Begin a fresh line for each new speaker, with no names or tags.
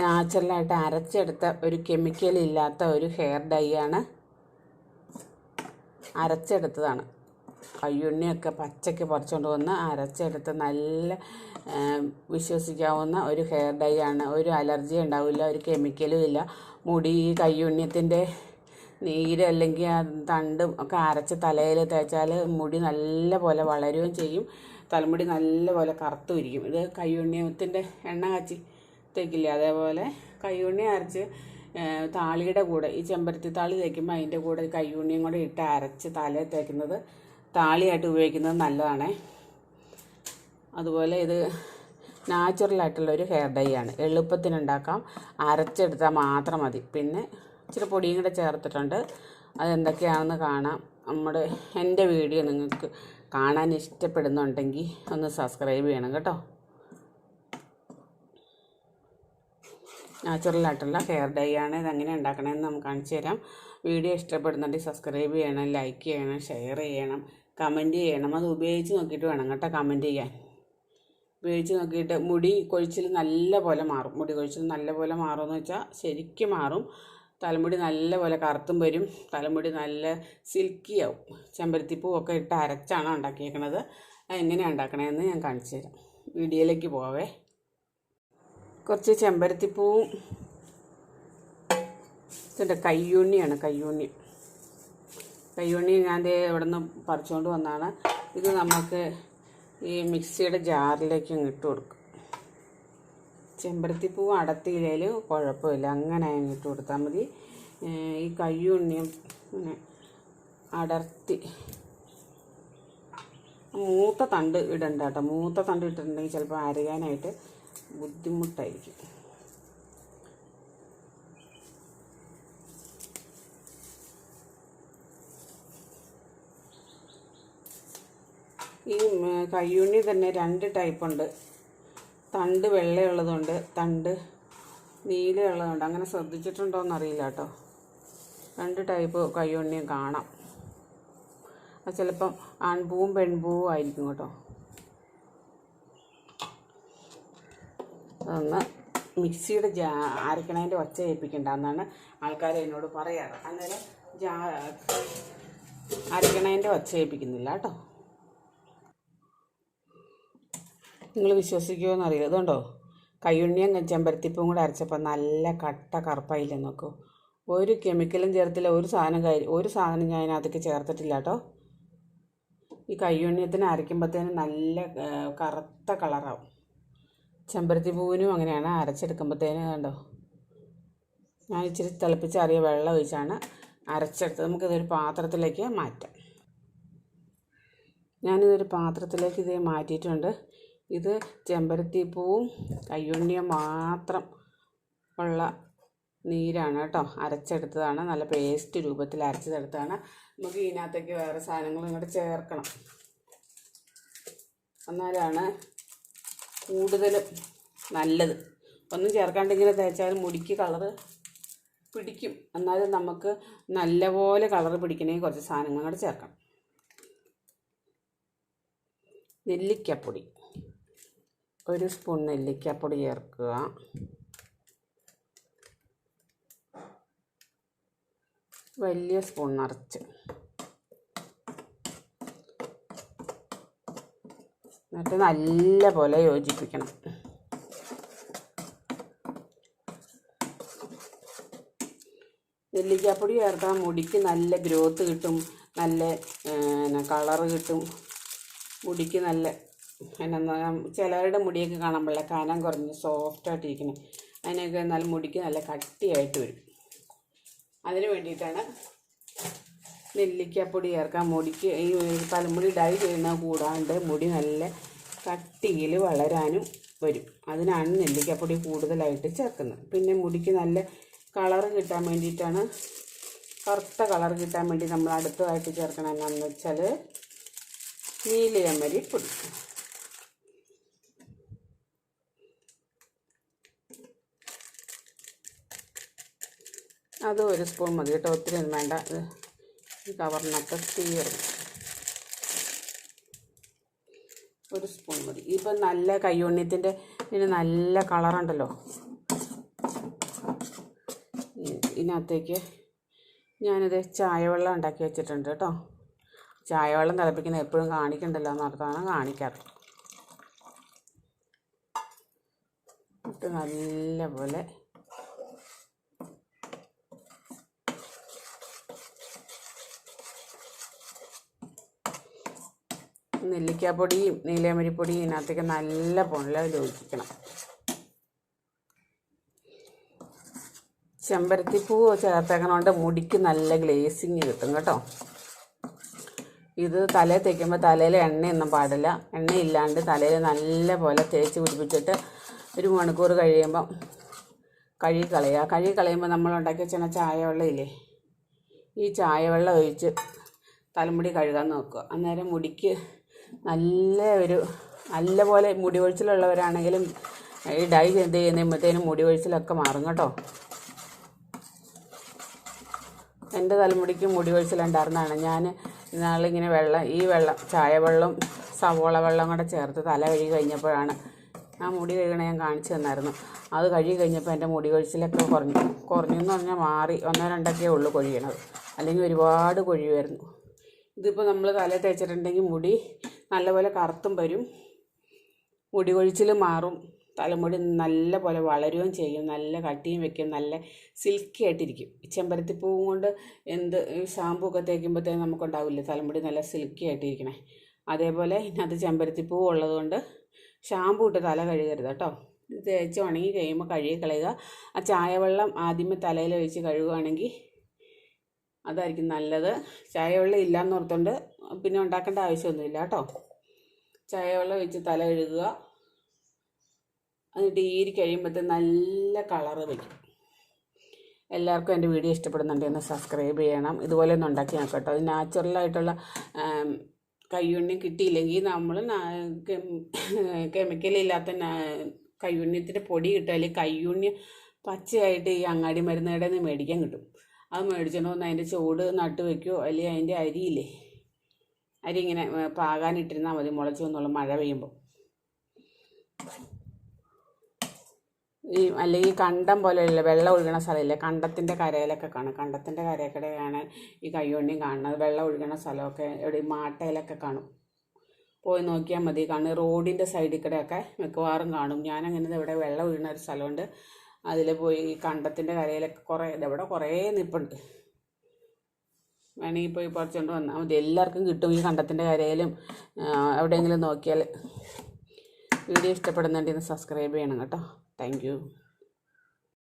നാച്ചുറലായിട്ട് അരച്ചെടുത്ത ഒരു കെമിക്കൽ ഇല്ലാത്ത ഒരു ഹെയർ ഡൈ ആണ് അരച്ചെടുത്തതാണ്. കയ്യുണ്ണിയൊക്കെ പച്ചയ്ക്ക് പറിച്ചുകൊണ്ട് വന്ന് അരച്ചെടുത്ത് നല്ല വിശ്വസിക്കാവുന്ന ഒരു ഹെയർ ഡൈ ആണ്. ഒരു അലർജി ഉണ്ടാവില്ല ഒരു കെമിക്കലും ഇല്ല. മുടി കയ്യുണ്ണിയത്തിന്റെ നീര് അല്ലെങ്കിൽ ആ തണ്ടും ഒക്കെ അരച്ച് തലയിൽ തേച്ചാൽ മുടി നല്ല പോലെ വളരുകയും ചെയ്യും. തലമുടി നല്ല പോലെ കറുത്തും ഇരിക്കും ഇത് കയ്യുണ്ണിയത്തിന്റെ എണ്ണ കാച്ചി തേക്കില്ലേ അതേപോലെ കയ്യുണ്ണി അരച്ച് താളിയുടെ കൂടെ ഈ ചെമ്പരത്തി താളി തേക്കുമ്പോൾ അതിന്റെ കൂടെ കയ്യുണ്ണിയും കൂടെ ഇട്ട് അരച്ച് തലയിൽ തേക്കുന്നത് താളിയായിട്ട് ഉപയോഗിക്കുന്നത് നല്ലതാണ്. അതുപോലെ ഇത് നാച്ചുറലായിട്ടുള്ള ഒരു ഹെയർ ഡൈ ആണ്. എളുപ്പത്തിനുണ്ടാക്കാം അരച്ചെടുത്താൽ മാത്രം മതി. പിന്നെ ഇച്ചിരി പൊടിയും കൂടെ ചേർത്തിട്ടുണ്ട്. അതെന്തൊക്കെയാണെന്ന് കാണാം. നമ്മുടെ എന്റെ വീഡിയോ നിങ്ങൾക്ക് കാണാൻ ഇഷ്ടപ്പെടുന്നുണ്ടെങ്കിൽ ഒന്ന് സബ്സ്ക്രൈബ് ചെയ്യണം കേട്ടോ. നാച്ചുറലായിട്ടുള്ള ഹെയർ ഡൈ ആണ് ഇതെങ്ങനെ ഉണ്ടാക്കണമെന്ന് നമുക്ക് കാണിച്ചു തരാം. വീഡിയോ ഇഷ്ടപ്പെടുന്നുണ്ടെങ്കിൽ സബ്സ്ക്രൈബ് ചെയ്യണം ലൈക്ക് ചെയ്യണം ഷെയർ ചെയ്യണം കമന്റ് ചെയ്യണം. അത് ഉപയോഗിച്ച് നോക്കിയിട്ട് വേണം കേട്ടോ കമന്റ് ചെയ്യാൻ. ഉപയോഗിച്ച് നോക്കിയിട്ട് മുടി കൊഴിച്ചിൽ നല്ല പോലെ മാറും. മുടി കൊഴിച്ചിൽ നല്ല പോലെ മാറുമെന്ന് വെച്ചാൽ ശരിക്കും മാറും. തലമുടി നല്ല പോലെ കറുത്തും വരും. തലമുടി നല്ല സിൽക്കി ആവും. ചെമ്പരത്തിപ്പൂവൊക്കെ ഇട്ട് അരച്ചാണ് ഉണ്ടാക്കിയേക്കണത്? എങ്ങനെയാണ് ഉണ്ടാക്കണതെന്ന് ഞാൻ കാണിച്ചു തരാം. വീഡിയോയിലേക്ക് പോവേ. കുറച്ച് ചെമ്പരത്തിപ്പൂവും. ഇതിന്റെ കയ്യൂണ്ണിയാണ് കയ്യൂണ്ണി. കയ്യൂണ്ണി ഞാൻ ദേ ഇവിടെ നിന്ന് പറിച്ചുകൊണ്ട് വന്നതാണ് ഇത് നമുക്ക് ഈ മിക്സിയുടെ ജാറിലേക്ക് ഇട്ട് കൊടുക്കും. ചെമ്പരത്തിപ്പൂ അടത്തിയില്ലേൽ കുഴപ്പമില്ല അങ്ങനെ അങ്ങ് ഇട്ട് കൊടുത്താൽ മതി. ഈ കയ്യുണ്ണിയും ഇങ്ങനെ അടർത്തി. മൂത്ത തണ്ട് ഇടണ്ട കേട്ടോ മൂത്ത തണ്ട് ഇട്ടിട്ടുണ്ടെങ്കിൽ ചിലപ്പോൾ അരയാനായിട്ട് ബുദ്ധിമുട്ടായിരിക്കും. ഈ കയ്യുണ്ണി തന്നെ രണ്ട് ടൈപ്പ് ഉണ്ട് തണ്ട് വെള്ളയുള്ളതുണ്ട് തണ്ട് നീലയുള്ളതുണ്ട്. അങ്ങനെ ശ്രദ്ധിച്ചിട്ടുണ്ടോ അറിയില്ല കേട്ടോ. രണ്ട് ടൈപ്പ് കയ്യുണ്ണിയും കാണാം. അത് ചിലപ്പം ആൺപൂവും പെൺപൂവും ആയിരിക്കും കേട്ടോ. അതൊന്ന് മിക്സിയുടെ ജാ അരക്കണേന്റെ ഒച്ച ഏൽപ്പിക്കണ്ട എന്നാണ് ആൾക്കാർ എന്നോട് പറയാറ്. അന്നേരം ജാ അരക്കണേന്റെ ഒച്ച ഏൽപ്പിക്കുന്നില്ല കേട്ടോ. നിങ്ങൾ വിശ്വസിക്കുമോ അറിയില്ല ഇതുണ്ടോ? കയ്യുണ്ണിയും ചെമ്പരത്തിപ്പും കൂടെ അരച്ചപ്പോൾ നല്ല കട്ട കറുപ്പായില്ല നോക്കൂ. ഒരു കെമിക്കലും ചേർത്തില്ല ഒരു സാധനം കാര്യം ഒരു സാധനം ഞാൻ അതിനകത്തേക്ക് ചേർത്തിട്ടില്ല കേട്ടോ. ഈ കയ്യുണ്ണിയത്തിന് അരയ്ക്കുമ്പോഴത്തേനും നല്ല കറുത്ത കളറാവും. ചെമ്പരത്തി പൂവിനും അങ്ങനെയാണ് അരച്ചെടുക്കുമ്പോഴത്തേനും കണ്ടോ? ഞാൻ ഇച്ചിരി തിളപ്പിച്ചാറിയ വെള്ളം ഒഴിച്ചാണ് അരച്ചെടുത്തത്. നമുക്കിതൊരു പാത്രത്തിലേക്ക് മാറ്റാം. ഞാനിതൊരു പാത്രത്തിലേക്ക് ഇതേ മാറ്റിയിട്ടുണ്ട്. ഇത് ചെമ്പരത്തി പൂവും കയ്യുണ്ണിയും മാത്രം ഉള്ള നീരാണ് കേട്ടോ. അരച്ചെടുത്തതാണ്. നല്ല പേസ്റ്റ് രൂപത്തിൽ അരച്ചെടുത്തതാണ്. നമുക്ക് ഇതിനകത്തേക്ക് വേറെ സാധനങ്ങൾ ഇങ്ങോട്ട് ചേർക്കണം. എന്നാലാണ് കൂടുതലും നല്ലത്. ഒന്നും ചേർക്കാണ്ടിങ്ങനെ തേച്ചാൽ മുടിക്ക് കളറ് പിടിക്കും. എന്നാലും നമുക്ക് നല്ലപോലെ കളറ് പിടിക്കണമെങ്കിൽ കുറച്ച് സാധനങ്ങൾ കൂടെ ചേർക്കണം. നെല്ലിക്കപ്പൊടി. ഒരു സ്പൂൺ നെല്ലിക്കപ്പൊടി ചേർക്കുക. വലിയ സ്പൂൺ നിറച്ച്. എന്നിട്ട് നല്ല പോലെ യോജിപ്പിക്കണം. നെല്ലിക്കാപ്പൊടി ചേർത്താൽ മുടിക്ക് നല്ല ഗ്രോത്ത് കിട്ടും നല്ല കളറ് കിട്ടും. മുടിക്ക് നല്ല എന്നാ ചിലവരുടെ മുടിയൊക്കെ കാണുമ്പോഴേ കനം കുറഞ്ഞ് സോഫ്റ്റായിട്ടിരിക്കണം അതിനൊക്കെ നല്ല മുടിക്ക് നല്ല കട്ടിയായിട്ട് വരും. അതിന് വേണ്ടിയിട്ടാണ് നെല്ലിക്കാപ്പൊടി ചേർക്കാൻ മുടിക്ക് ഈ തലമുടി ഡൈ ചെയ്യുന്ന കൂടാണ്ട് മുടി നല്ല കട്ടിയിൽ വളരാനും വരും. അതിനാണ് നെല്ലിക്കപ്പൊടി കൂടുതലായിട്ട് ചേർക്കുന്നത്. പിന്നെ മുടിക്ക് നല്ല കളർ കിട്ടാൻ വേണ്ടിയിട്ടാണ് കറുത്ത കളർ കിട്ടാൻ വേണ്ടി നമ്മൾ അടുത്തതായിട്ട് ചേർക്കണം എന്നാന്ന് വെച്ചാൽ നീലയമരി പൊടി. അത് ഒരു സ്പൂൺ മതി കേട്ടോ. ഒത്തിരി ഒന്നും വേണ്ട. ഈ കവറിനൊക്കെ തീർന്നു. ഒരു സ്പൂൺ മതി. ഇപ്പം നല്ല കയ്യോണ്യത്തിന്റെ ഇതിന് നല്ല കളറുണ്ടല്ലോ ഇതിനകത്തേക്ക് ഞാനിത് ചായവെള്ളം ഉണ്ടാക്കി വെച്ചിട്ടുണ്ട് കേട്ടോ. ചായവെള്ളം തിളപ്പിക്കുന്നത് എപ്പോഴും കാണിക്കണ്ടല്ലോ എന്നോർത്താണ് കാണിക്കാറ്. ഇട്ട് നല്ലപോലെ നെല്ലിക്കാപ്പൊടിയും നീലമരിപ്പൊടിയും ഇതിനകത്തേക്ക് നല്ല പോലെ യോജിക്കണം ചെമ്പരത്തിപ്പൂ ചേർത്തേക്കണോണ്ട് മുടിക്ക് നല്ല ഗ്ലേസിങ് കിട്ടും കേട്ടോ. ഇത് തലയിൽ തേക്കുമ്പോൾ തലയിൽ എണ്ണയൊന്നും പാടില്ല. എണ്ണയില്ലാണ്ട് തലയിൽ നല്ല പോലെ തേച്ച് പിടിപ്പിച്ചിട്ട് ഒരു മണിക്കൂർ കഴിയുമ്പം കഴുകി കളയുക. കഴുകി കളയുമ്പോൾ നമ്മൾ ഉണ്ടാക്കി വെച്ചാൽ ചായ വെള്ളമില്ലേ ഈ ചായ വെള്ളം ഒഴിച്ച് തലമുടി കഴുകാൻ നോക്കുക. അന്നേരം മുടിക്ക് നല്ല ഒരു നല്ല പോലെ മുടി ഒഴിച്ചിലുള്ളവരാണെങ്കിലും ഈ ഡൈ ചെയ്ത് ചെയ്യുമ്പോഴത്തേനും മുടി ഒഴിച്ചിലൊക്കെ മാറും കേട്ടോ. എന്റെ തലമുടിക്ക് മുടി കൊഴിച്ചിലുണ്ടായിരുന്നതാണ്. ഞാൻ ഇന്നാളിങ്ങനെ വെള്ളം ഈ വെള്ളം ചായ വെള്ളം സവോള വെള്ളം കൂടെ ചേർത്ത് തല കഴുകി കഴിഞ്ഞപ്പോഴാണ് ആ മുടി കഴുകണ ഞാൻ കാണിച്ചു തന്നായിരുന്നു. അത് കഴുകി കഴിഞ്ഞപ്പോൾ എന്റെ മുടി കൊഴിച്ചിലൊക്കെ കുറഞ്ഞു. കുറഞ്ഞു എന്ന് പറഞ്ഞാൽ മാറി ഒന്നോ രണ്ടൊക്കെ ഉള്ളൂ കൊഴിയണത്. അല്ലെങ്കിൽ ഒരുപാട് കൊഴിയുമായിരുന്നു. ഇതിപ്പോൾ നമ്മൾ തല തേച്ചിട്ടുണ്ടെങ്കിൽ മുടി നല്ലപോലെ കറുത്തും വരും. മുടി കൊഴിച്ചിൽ മാറും. തലമുടി നല്ല പോലെ വളരുകയും ചെയ്യും. നല്ല കട്ടിയും വെക്കും. നല്ല സിൽക്കി ആയിട്ടിരിക്കും. ചെമ്പരത്തിപ്പൂവും കൊണ്ട് എന്ത് ഷാമ്പൂ ഒക്കെ തേക്കുമ്പോഴത്തേക്കും നമുക്കുണ്ടാവില്ലേ? തലമുടി നല്ല സിൽക്കി ആയിട്ടിരിക്കണേ. അതേപോലെ ഇതിനകത്ത് ചെമ്പരത്തിപ്പൂ ഉള്ളതുകൊണ്ട് ഷാമ്പൂ ഇട്ട് തല കഴുകരുത് കേട്ടോ. ഇത് തേച്ച് ഉണങ്ങി കഴിയുമ്പോൾ കഴുകി കളയുക. ആ ചായവെള്ളം ആദ്യമേ തലയിൽ ഒഴിച്ച് കഴുകുകയാണെങ്കിൽ അതായിരിക്കും നല്ലത്. ചായവെള്ളം ഇല്ലയെന്ന് ഓർത്തുകൊണ്ട് പിന്നെ ഉണ്ടാക്കേണ്ട ആവശ്യമൊന്നുമില്ല കേട്ടോ. ചായവെള്ളം വെച്ച് തല കഴുകുക. എന്നിട്ട് ഈരി കഴിയുമ്പോഴത്തെ നല്ല കളറ് വയ്ക്കും എല്ലാവർക്കും എന്റെ വീഡിയോ ഇഷ്ടപ്പെടുന്നുണ്ടെങ്കിൽ ഒന്ന് സബ്സ്ക്രൈബ് ചെയ്യണം. ഇതുപോലെ ഒന്ന് ഉണ്ടാക്കി നോക്കാം കേട്ടോ. അത് നാച്ചുറലായിട്ടുള്ള കയ്യുണ്ണി കിട്ടിയില്ലെങ്കിൽ നമ്മൾ കെമിക്കലില്ലാത്ത കയ്യുണ്ണിത്തിന്റെ പൊടി കിട്ടും. അല്ലെങ്കിൽ കയ്യുണ്ണി പച്ചയായിട്ട് ഈ അങ്ങാടി മരുന്ന് നിന്ന് മേടിക്കാൻ കിട്ടും. അത് മേടിച്ചോണ്ട് ഒന്ന് അതിന്റെ ചോട് നട്ട് വെക്കുകയോ അല്ലെങ്കിൽ അതിന്റെ അരിയില്ലേ? അരി ഇങ്ങനെ പാകാനിട്ടിരുന്നാൽ മതി മുളച്ചു എന്നുള്ള മഴ പെയ്യുമ്പോൾ ഈ അല്ലെങ്കിൽ കണ്ടം പോലെയുള്ള വെള്ളം ഒഴുകണ സ്ഥലമില്ലേ? കണ്ടത്തിന്റെ കരയിലൊക്കെ കാണും. കണ്ടത്തിന്റെ കരയൊക്കെയാണ് ഈ കയ്യോണ്ടിയും കാണുന്നത്. വെള്ളം ഒഴുകണ സ്ഥലമൊക്കെ എവിടെ മാട്ടയിലൊക്കെ കാണും. പോയി നോക്കിയാൽ മതി. കാണും റോഡിന്റെ സൈഡിൽ കൂടെയൊക്കെ മിക്കവാറും കാണും. ഞാനങ്ങനെ ഇവിടെ വെള്ളം ഒഴുകുന്ന ഒരു സ്ഥലമുണ്ട്. അതിൽ പോയി ഈ കണ്ടത്തിന്റെ കരയിലൊക്കെ കുറേ ഇവിടെ കുറേ നിൽപ്പുണ്ട് വേണമെങ്കിൽ പോയി പറിച്ചുകൊണ്ട് വന്നാൽ മതി. എല്ലാവർക്കും കിട്ടും ഈ കണ്ടത്തിന്റെ കരയിലും. എവിടെയെങ്കിലും നോക്കിയാൽ വീഡിയോ ഇഷ്ടപ്പെടുന്നുണ്ടെങ്കിൽ സബ്സ്ക്രൈബ് ചെയ്യണം കേട്ടോ. താങ്ക്